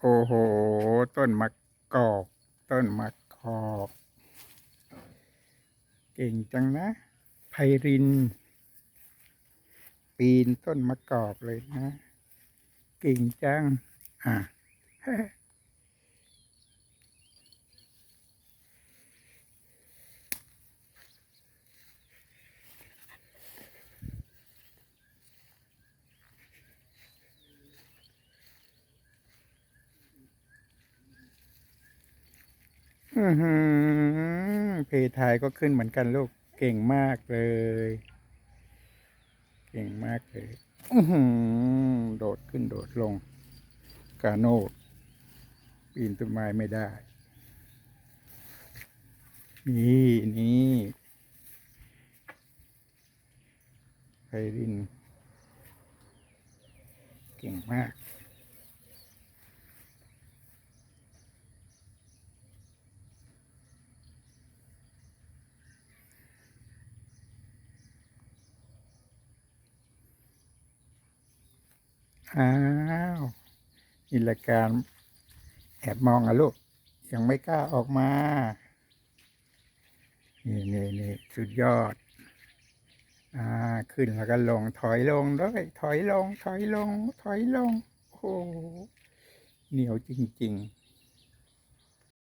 โอ้โห ต้นมะกอก ต้นมะกอก เก่งจังนะ ไพริน ปีนต้นมะกอกเลยนะ เก่งจัง อะ เพทายก็ขึ้นเหมือนกันลูก เก่งมากเลย เก่งมากเลยโดดขึ้นโดดลง กาโนดปีนต้นไม้ไม่ได้ นี่นี่ไพริน เก่งมาก อ้าวอิลการแอบมองอะลูก ยังไม่กล้าออกมา นี่นี่นี่สุดยอด อ่า ขึ้นแล้วก็ลง ถอยลงด้วย ถอยลง ถอยลง ถอยลง โอ้เหนียวจริง ๆ